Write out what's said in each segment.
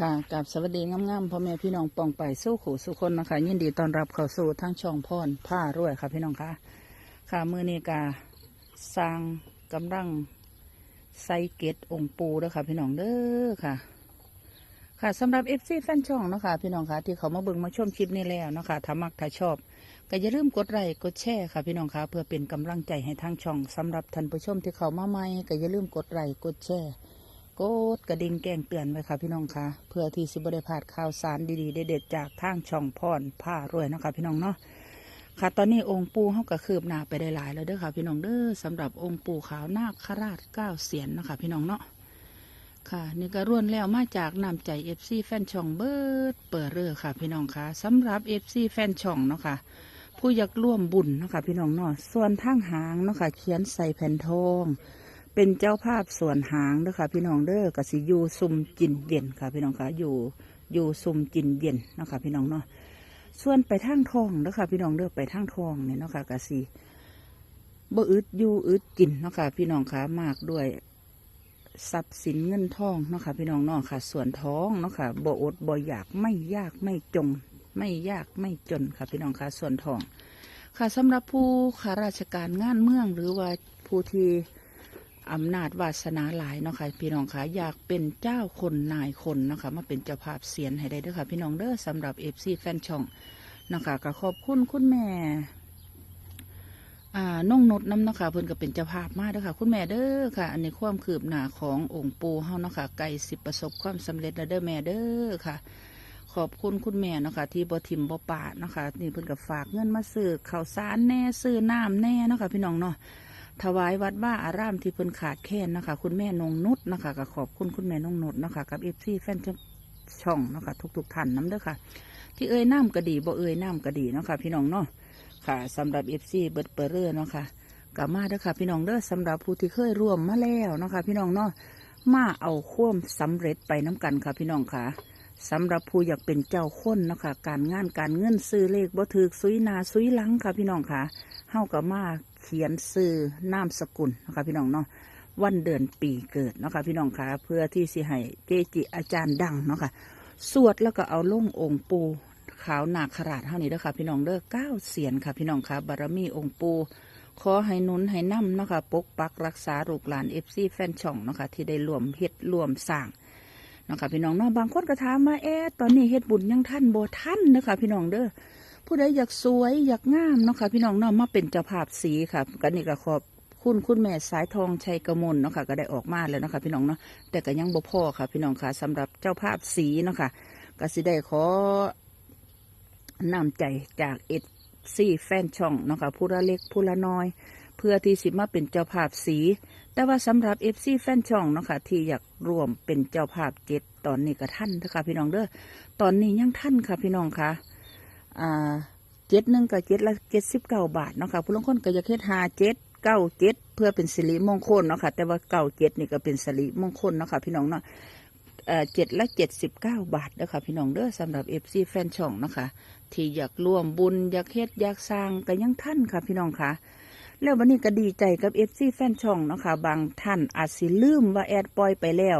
ค่ะกับสวัสดีงามๆพ่อแม่พี่น้องปองไปสู้ขู่สุคนนะคะยินดีต้อนรับเข้าสู่ทั้งช่องพรผ้ารวยค่ะพี่น้องค่ะค่ะมือนี้กาสร้างกำลังไซเกตองปูเด้อค่ะ พี่น้องเด้อค่ะ ค่ะสำหรับเอฟซีแฟนช่องเนาะคะพี่น้องค่ะที่เขามาเบิ่งมาชมคลิปนี้แล้วเนาะคะถ้ามักถ้าชอบก็อย่าลืมกดไลค์กดแชร์ค่ะพี่น้องค่ะเพื่อเป็นกำลังใจให้ทางช่องสำหรับท่านผู้ชมที่เขามาใหม่ก็อย่าลืมกดไลค์กดแชร์ กดกระดิ่งแจ้งเตือนไว้ค่ะพี่น้องค่ะเพื่อที่สิบได้พลาดข่าวสารดีๆเด็ดๆจากทางช่องพรผ้ารวยนะคะพี่น้องเนาะค่ะ ตอนนี้องค์ปู่เขาก็คืบหน้าไปได้หลายแล้วเด้อค่ะ พี่น้องเด้อสำหรับองค์ปู่ขาวนาคราชเก้าเสียนนะคะพี่น้องเนาะค่ะ นี่ก็ร่วนแล้วมาจากนำใจเอฟซีแฟนช่องเบิร์ดเปิดเรือค่ะ พี่น้องค่ะสำหรับเอฟซีแฟนช่องเนาะค่ะผู้อยากร่วมบุญเนาะค่ะพี่น้องเนาะส่วนทางหางเนาะค่ะเขียนใส่แผ่นทอง เป็นเจ้าภาพส่วนหางเด้อค่ะ พี่น้องเด้อกสิอยู่ซุมจินเย็นค่ะ พี่น้องค่ะอยู่อยู่ซุมจินเย็นเนาะค่ะพี่น้องเนาะส่วนไปทางทองเด้อค่ะ พี่น้องเด้อไปทางทองเนี่ยเนาะค่ะกสิบ่อึดอยู่อึดกินเนาะค่ะ พี่น้องค่ะมากด้วยทรัพย์สินเงินทองเนาะค่ะ พี่น้องเนาะค่ะ ส่วนท้องเนาะค่ะบ่อดบ่อยากไม่ยากไม่จง ไม่ยากไม่จนค่ะ พี่น้องค่ะส่วนทอง ค่ะสำหรับผู้ข้าราชการงานเมืองหรือว่าผู้ที่ อำนาจวาสนาหลายเนาะค่ะพี่น้องค่ะอยากเป็นเจ้าคนนายคนเนาะคะมาเป็นเจ้าภาพเสียนให้ได้เด้อค่ะพี่น้องเด้อสำหรับเอฟซีแฟนช่องเนาะคะก็ขอบคุณคุณแม่อ่าน้องนดน้ำเนาะคะเพิ่นก็เป็นเจ้าภาพมาเด้อค่ะ คุณแม่เด้อค่ะ อันนี้ความคืบหน้าขององค์ปูเฮาเนาะค่ะไก่สิบประสบความสำเร็จแล้วเด้อแม่เด้อค่ะ ขอบคุณคุณแม่เนาะค่ะที่บ่ทิมบ่ปาดเนาะค่ะนี่เพิ่นก็ฝากเงินมาซื้อข้าวสารแน่ซื้อน้ำแน่เนาะค่ะพี่น้องเนาะ ถวายวัดว่าอารามที่เพิ่นขาดแคลนนะคะ คุณแม่นงนุชนะคะก็ขอบคุณคุณแม่นงนุชนะคะกับเอฟซีแฟนช่องนะคะทุกๆท่านน้ำเด้อค่ะ ที่เอ่ยน้ำก็ดีบ่เอ่ยน้ำก็ดีเนาะค่ะพี่น้องเนาะค่ะสำหรับเอฟซีเบิร์ดเปอร์เรอเนาะค่ะกลับมาเด้อค่ะ พี่น้องเด้อสำหรับผู้ที่เคยร่วมมาแล้วเนาะค่ะพี่น้องเนาะมาเอาควมสำเร็จไปน้ำกันค่ะพี่น้องค่ะสำหรับผู้อยากเป็นเจ้าคนนะคะการงานการเงินซื้อเลขบ่ถือซุยนาซุยหลังค่ะพี่น้องค่ะเฮาก็มา เขียนซื้อนามสกุลนะคะพี่น้องเนาะวันเดือนปีเกิดนะคะพี่น้องคะเพื่อที่สิให้เกจิอาจารย์ดังเนาะค่ะสวดแล้วก็เอาลงองค์ปูขาวนาคราชเท่านี้เด้อค่ะ พี่น้องเด้อเก้าเสียนค่ะ พี่น้องคะบารมีองค์ปูขอให้นุนให้นำเนาะค่ะปกปักรักษาลูกหลานเอฟซีแฟนช่องเนาะค่ะที่ได้รวมเฮ็ดรวมสร้างเนาะค่ะพี่น้องเนาะบางคนก็ถามว่าเอ๊ะตอนนี้เฮ็ดบุญยังท่านบ่ท่านเนาะค่ะพี่น้องเด้อ ผู้ใดอยากสวยอยากงามเนาะค่ะพี่น้องเนาะมาเป็นเจ้าภาพสีค่ะกันนี่ก็ขอบคุณคุณแม่สายทองชัยกมลเนาะค่ะก็ได้ออกมาแล้วเนาะค่ะพี่น้องเนาะแต่ก็ยังบ่พอค่ะพี่น้องค่ะสำหรับเจ้าภาพสีเนาะค่ะก็สิได้ขอนำใจจากเอ็ดซี่แฟนช่องเนาะค่ะผู้ละเล็กผู้ละน้อย เพื่อที่สิมาเป็นเจ้าภาพสี แต่ว่าสำหรับเอฟซีแฟนช่องเนาะค่ะที่อยากร่วมเป็นเจ้าภาพเจ็ดตอนนี้ก็ท่านนะคะพี่น้องเด้อตอนนี้ยังท่านค่ะพี่น้องค่ะ อ่าเจ็ดหนึ่งกับเจ็ดละเจ็ดสิบเก้าบาทเนาะค่ะผู้ลงคนก็จะเฮ็ดหาเจ็ดเก้าเจ็ดเพื่อเป็นสิริมงคลเนาะค่ะแต่ว่าเก้าเจ็ดนี่ก็เป็นสิริมงคลเนาะค่ะพี่น้องเนาะเจ็ดละเจ็ดสิบเก้าบาทเนาะค่ะพี่น้องเด้อสำหรับเอฟซีแฟนช่องเนาะค่ะที่อยากร่วมบุญอยากเฮ็ดอยากสร้างก็ยังท่านค่ะพี่น้องค่ะ แล้ววันนี้ก็ดีใจกับเอฟซีแฟนช่องเนาะค่ะ บางท่านอาจสิลืมว่าแอดปล่อยไปแล้ว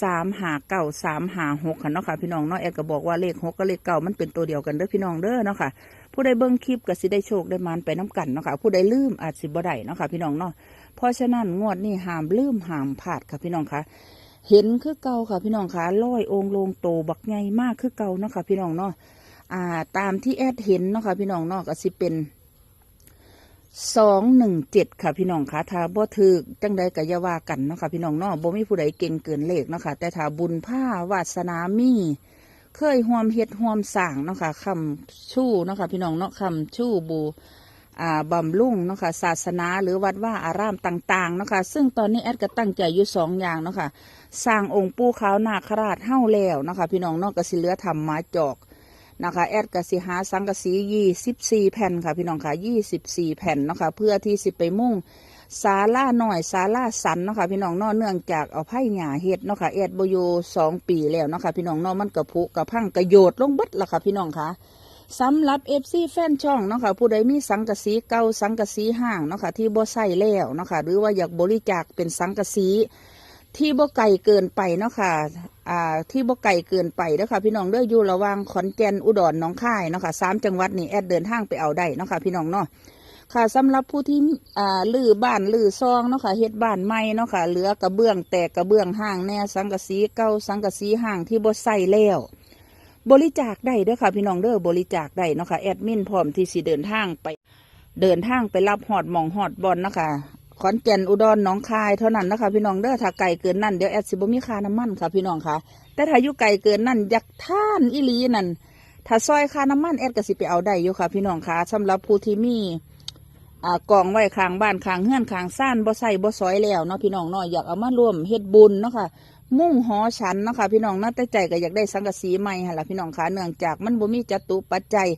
สามหาเก่าสามหาหกค่ะเนาะค่ะพี่น้องเนาะแอดก็บอกว่าเลขหกกับเลขเก่ามันเป็นตัวเดียวกันเด้อพี่น้องเด้อเนาะค่ะผู้ใดเบิ่งคลิปก็สิได้โชคได้มานไปน้ำกันเนาะค่ะผู้ใดลืมอาจสิบ่ได้เนาะค่ะพี่น้องเนาะเพราะฉะนั้นงวดนี้ห้ามลืมห้ามพลาดค่ะพี่น้องค่ะเห็นคือเก่าค่ะพี่น้องค่ะลอยองลงโตบักใหญ่มากคือเก่าเนาะค่ะพี่น้องเนาะอ่าตามที่แอดเห็นเนาะค่ะพี่น้องเนาะก็สิเป็น สองหนึ่งเจ็ดค่ะพี่น้องค่ะถ้าบ่ถือจังใดก็อย่าว่ากันเนาะค่ะพี่น้องเนาะบ่มีผู้ใดเก่งเกินเลขเนาะค่ะแต่ถ้าบุญผ้าวาสนามีเคยห่วมเฮ็ดห่วมสร้างเนาะค่ะคำชู้เนาะค่ะพี่น้องเนาะคำชู้บูอ่าบำรุงเนาะค่ะศาสนาหรือวัดว่าอารามต่างๆเนาะค่ะซึ่งตอนนี้แอดก็ตั้งใจอยู่สองอย่างเนาะค่ะสร้างองค์ปู่ขาวนาคราชเฮ้าแล้วเนาะค่ะพี่น้องเนาะก็สิเหลือทำม้จอก นะคะแอดกสิหาสังกะสียี่สิบสี่แผ่นค่ะพี่น้องค่ะยี่สิบสี่แผ่นนะคะเพื่อที่สิไปมุ่งศาลาหน่อยศาลาสันเนาะค่ะพี่น้องเนาะเนื่องจากเอาไผ่หญ้าเฮ็ดเนาะค่ะแอดบโยสองปีแล้วเนาะค่ะพี่น้องนาะมันกระพุกระพังกระโยดลงบิดละค่ะพี่น้องค่ะสำหรับเอฟซีแฟนช่องเนาะค่ะผู้ใดมีสังกะสีเก่าสังกะสีห่างเนาะค่ะที่บ่ใส่แล้วเนาะค่ะหรือว่าอยากบริจาคเป็นสังกะสี ที่บ่ไกลเกินไปเนาะค่ะ อ่า ที่บ่ไกลเกินไปเด้อค่ะ พี่น้องเด้ออยู่ระหว่างขอนแก่นอุดรหนองคายเนาะค่ะสามจังหวัดนี่แอดเดินทางไปเอาได้เนาะค่ะ พี่น้องเนาะค่ะสำหรับผู้ที่อ่าลื้อบ้านลื้อซองเนาะค่ะเฮ็ดบ้านใหม่เนาะค่ะเหลือกระเบื้องแตกกระเบื้องห้างแน่สังกะสีเก่าสังกะสีห้างที่บ่ใส่แล้วบริจาคได้เด้อค่ะ พี่น้องเด้อบริจาคได้เนาะค่ะแอดมินพร้อมที่สิเดินทางไป เดินทางไปรับหอดหมองหอดบอลเนาะค่ะ ขอนแก่นอุดรหนองคายเท่านั้นนะคะพี่น้องเด้อถ้าไกลเกินนั่นเดี๋ยวแอดสิบมีค่าน้ำมันค่ะพี่น้องค่ะ แต่ถ้าอยู่ไกลเกินนั่นอยากท่านอีลีนั่นถ้าซอยค่าน้ำมันแอดก็สิไปเอาได้อยู่ค่ะ พี่น้องค่ะสำหรับผู้ที่มีอ่ากองไว้ข้างบ้านข้างเฮือนข้างซ่านบ่ใส่บ่ซอยแล้วเนาะพี่น้องเนาะอยากเอามาร่วมเฮ็ดบุญเนาะค่ะมุ่งหอฉันเนาะค่ะพี่น้องน่าแต่ใจก็อยากได้สังกะสีใหม่หั่นล่ะพี่น้องค่ะเนื่องจากมันบ่มีจตุปัจจัย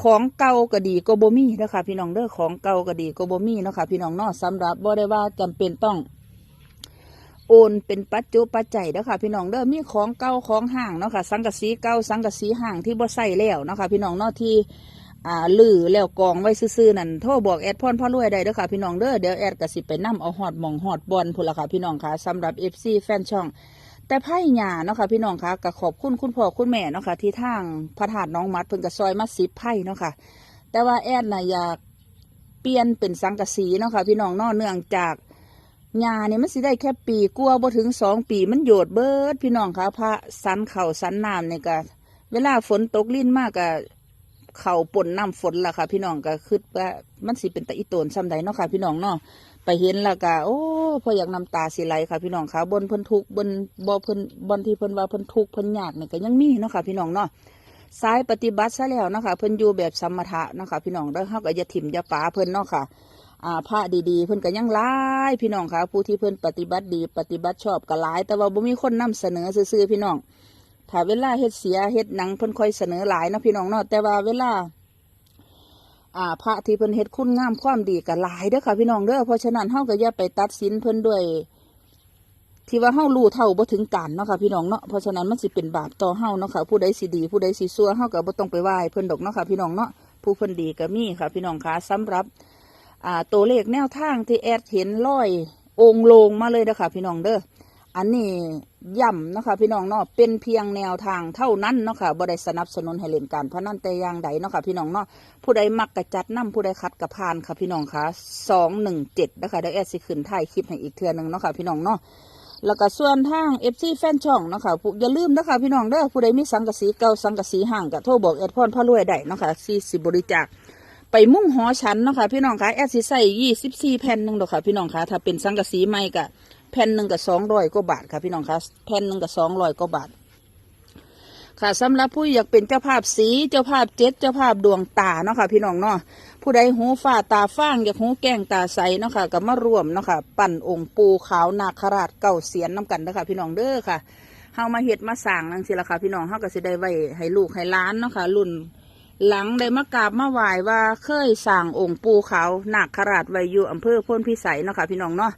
ของเก่าก็ดีก็บ่มีเด้อค่ะพี่น้องเด้อของเก่าก็ดีก็บ่มีเนาะค่ะพี่น้องเนาะสำหรับบ่ได้ว่าจำเป็นต้องโอนเป็นปัจจุปัจจัยเด้อค่ะพี่น้องเด้อมีของเก่าของห่างเนาะค่ะสังกะสีเก่าสังกะสีห่างที่บ่ใส่แล้วเนาะค่ะพี่น้องเนาะที่อ่าลือแล้วกองไว้ซื่อๆนั่นโทรบอกแอดพรพ่อรวยได้เด้อค่ะพี่น้องเด้อเดี๋ยวแอดก็สิไปนํเอาฮอดหมองฮอดบอลพุ่นละค่ะพี่น้องค่ะสำหรับ FC แฟนช่อง แต่ไพ่หยาเนาะค่ะพี่น้องคะก็ขอบคุณคุณพ่อคุณแม่เนาะค่ะที่ทางพระธาตุน้องมัดเพิ่นก็ซอยมาสิบไพ่เนาะค่ะ แต่ว่าแอดน่ะอยากเปลี่ยนเป็นสังกะสีเนาะค่ะพี่น้องนาะเนื่องจากหญ้านี่ยมันสิได้แค่ปีกลัวบ่ถึงสองปีมันโยดเบิด พี่น้องคะพระสันเข่าสันน้ำเนี่ยก็เวลาฝนตกลิ้นมากก็เข่าปนน้ำฝนล่ะค่ะ พี่น้องก็คิดว่ามันสิเป็นตะอีโตนซ้ำใดเนาะค่ะ พี่น้องเนาะ ไปเห็นแล้วก็โอ้พออยากน้ำตาสิไหลค่ะ พี่น้องค่ะบนเพิ่นทุกบนบ่เพิ่นบนที่เพิ่นว่าเพิ่นทุกเพิ่นยากนี่ก็ยังมีเนาะค่ะ พี่น้องเนาะสายปฏิบัติซะแล้วนะคะเพิ่นอยู่แบบสมถะนะคะพี่น้องเด้อเฮาก็อย่าถิ่มอย่าป๋าเพิ่นเนาะค่ะอ่าพระดีๆ เพิ่นก็ยังหลายพี่น้องค่ะ ผู้ที่เพิ่นปฏิบัติดี ปฏิบัติชอบก็หลาย แต่ว่าบ่มีคนนำเสนอซื่อๆพี่น้องถ้าเวลาเฮ็ดเสียเฮ็ดหนังเพิ่นค่อยเสนอหลายเนาะพี่น้องเนาะแต่ว่าเวลา อ่าพระที่เพิ่นเฮ็ดคุณงามความดีก็หลายเด้อค่ะพี่น้องเด้อเพราะฉะนั้นเฮาก็อย่าไปตัดสินเพิ่นด้วย ที่ว่าเฮารู้เท่าบ่ถึงการเนาะค่ะพี่น้องเนาะเพราะฉะนั้นมันสิเป็นบาปต่อเฮาเนาะค่ะผู้ใดสิดี ผู้ใดสิซัวเฮาก็บ่ต้องไปไหว้เพิ่นดอกเนาะค่ะพี่น้องเนาะผู้เพิ่นดีก็มีค่ะ พี่น้องค่ะสำหรับอ่าตัวเลขแนวทางที่แอดเห็นร้อยองค์ลงมาเลยเด้อค่ะพี่น้องเด้อ อันนี้ย่ำนะคะพี่น้องเนาะเป็นเพียงแนวทางเท่านั้นเนาะค่ะบ่ได้สนับสนุนให้เล่นการพนันแต่อย่างใดเนาะค่ะพี่น้องเนาะผู้ใดมักกระจัดน้ำผู้ใดคัดกระพานค่ะพี่น้องค่ะสองหนึ่งเจ็ดนะคะเดี๋ยวแอดสิขึ้นท้ายคลิปให้อีกเทือหนึงเนาะค่ะพี่น้องเนาะแล้วก็ส่วนทางเอฟซีแฟนช่องเนาะค่ะผู้อย่าลืมนะคะพี่น้องเด้อผู้ใดมีสังกะสีเก่าสังกะสีห่างก็โทรบอกแอดพรพ่อรวยได้เนาะค่ะซีสิบริจาคไปมุ่งหอฉันเนาะค่ะพี่น้องคะแอดสิใส่ยี่สิบสี่แผ่นหนึ่งดอกค่ะพี่น้องคะถ้าเป็นสังกะสีใหม่ก็ แผ่นหนึ่งกับสองร้อยกว่าบาทค่ะพี่น้องคะแผ่นหนึ่งกับสองร้อยกว่าบาท ค่ะสำหรับผู้อยากเป็นเจ้าภาพสีเจ้าภาพเจ็ดเจ้าภาพดวงตาเนาะค่ะพี่น้องเนาะผู้ใดหูฝ้าตาฟ้างอยากหูแก้งตาใสเนาะค่ะก็มารวมเนาะค่ะปั่นองค์ปูขาวนาคราชเก่าเสียนน้กันเด้อค่ะพี่น้องเด้อค่ะเฮามาเฮ็ดมาสร้างนั่นสิละค่ะพี่น้องเฮาก็สิได้ไว้ให้ลูกให้ล้านเนาะค่ะรุ่นหลังได้มากราบมาไหว้ว่าเคยสร้างองค์ปูขาวนาคราชไว้อยู่อำเภอพ้นพิสัยเนาะค่ะพี่น้องเนาะ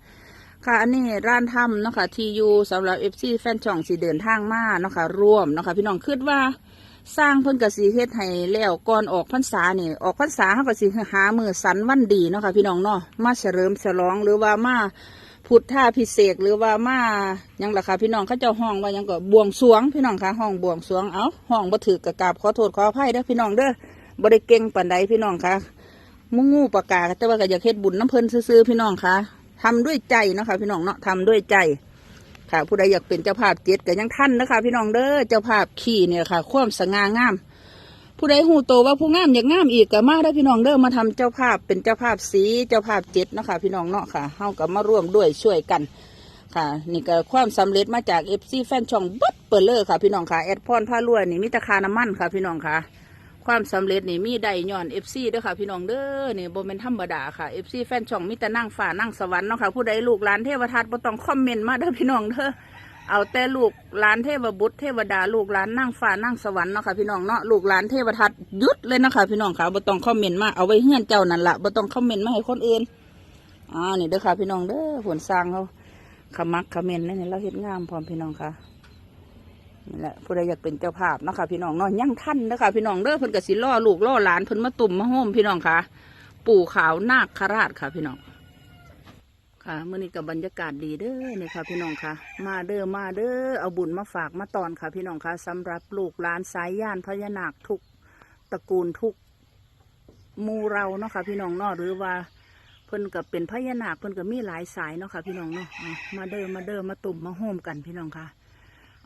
ค่ะอันนี้ร้านทำเนาะค่ะทียูสำหรับเอฟซีแฟนช่องสีเดินทางมาเนาะค่ะร่วมเนาะค่ะพี่น้องคิดว่าสร้างเพิ่นกสีเฮ็ดให้แล้วก่อนออกพรรษานี่ออกพรรษาเขาก็สิหามือสันวันดีเนาะค่ะพี่น้องเนาะมาเฉลิมฉลองหรือว่ามาพุทธาพิเศษหรือว่ามายังล่ะค่ะพี่น้องเขาเจ้าห้องว่ายังก็บวงสวงพี่น้องค่ะห้องบวงสวงเอาห้องบ่ถือกระกาบขอโทษขออภัยเด้อพี่น้องเด้อบ่ได้เก่งปานใดพี่น้องค่ะมุงงูปากกาแต่ว่าก็อยากเฮ็ดบุญน้ำเพิ่นซื่อๆพี่น้องค่ะ ทำด้วยใจนะคะพี่น้องเนาะทำด้วยใจ ค่ะ ผู้ใดอยากเป็นเจ้าภาพเจ็ดก็ยังท่านนะคะ พี่น้องเด้อเจ้าภาพขี่เนี่ยค่ะ ความสง่างาม ผู้ใดหูโตว่าผู้งามอยากงามอีกก็มาได้พี่น้องเด้อมาทำเจ้าภาพเป็นเจ้าภาพสีเจ้าภาพเจ็ดนะคะ พี่น้องเนาะค่ะเฮากับมาร่วมด้วยช่วยกันค่ะนี่ก็ความสำเร็จมาจากเอฟซีแฟนช่องบัดเปิดเลยค่ะ พี่น้องค่ะแอดพรผ้ารวยนี่มิตรคาน้ำมันค่ะ พี่น้องค่ะ ความสำเร็จนี่มีได้ย้อนเอฟซีด้วยค่ะพี่น้องเด้อนี่โบเป็นธรรมดาค่ะเอฟซีแฟนช่องมีแต่นั่งฝ่านั่งสวรรค์เนาะค่ะผู้ใดลูกหลานเทวทัตบ่ต้องคอมเมนต์มาเด้อพี่น้องเด้อเอาแต่ลูกหลานเทวบุตรเทวดาลูกหลานนั่งฟ้านั่งสวรรค์เนาะค่ะพี่น้องเนาะลูกหลานเทวทัตยุดเลยเนาะค่ะพี่น้องค่ะบ่ต้องคอมเมนต์มาเอาไว้เฮือนเจ้านั่นละบ่ต้องคอมเมนต์มาให้คนอื่นอ่านี่เด้อค่ะพี่น้องเด้อผลสร้างเขาขมักขมเมนต์นี่เราเฮ็ดงามพร้อมพี่น้องค่ะ นี่แหละผู้ใดอยากเป็นเจ้าภาพนะคะพี่น้องเนาะยังท่านเด้อค่ะพี่น้องเด้อเพิ่นก็สิล่อลูกล่อหลานเพิ่นมาตุ่มมาโฮมพี่น้องค่ะ ปู่ขาวนาคคราชค่ะ พี่น้องค่ะเมื่อนี้กับบรรยากาศดีเด้อเนี่ยค่ะ พี่น้องค่ะ มาเด้อมาเด้อเอาบุญมาฝากมาตอนค่ะ พี่น้องค่ะสำหรับลูกหลานสายย่านพญานาคทุกตระกูลทุกมูเราเนาะค่ะ พี่น้องเนาะหรือว่าเพิ่นก็เป็นพญานาคเพิ่นก็มีหลายสายเนาะค่ะ พี่น้องเนาะอะมาเด้อมาเด้อมาตุ่มมาโฮมกันพี่น้องค่ะ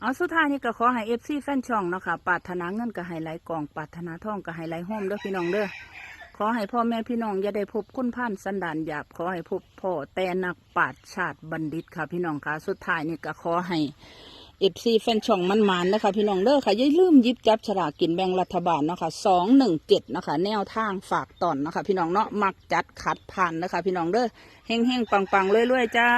เอาสุดท้ายนี่ก็ขอให้เอฟซีแฟนช่องเนาะค่ะปรารถนาเงินก็ให้ไหลกล่องปรารถนาทองก็ให้ไหลโฮมเด้อพี่น้องเด้อขอให้พ่อแม่พี่น้องอย่าได้พบคุณพ่านสันดานหยาบขอให้พบพ่อแต่นักปราชญ์ชาติบัณฑิตค่ะพี่น้องค่ะสุดท้ายนี่ก็ขอให้เอฟซีแฟนช่องมันมานนะคะพี่น้องเด้อค่ะอย่าลืมยิบจับฉลากกินแบ่งรัฐบาลเนาะค่ะสองหนึ่งเจ็ดนะคะแนวทางฝากตอนนะคะพี่น้องเนาะมักจัดขัดผ่านนะคะพี่น้องเด้อเฮงเฮงๆปังๆเรื่อยๆจ้า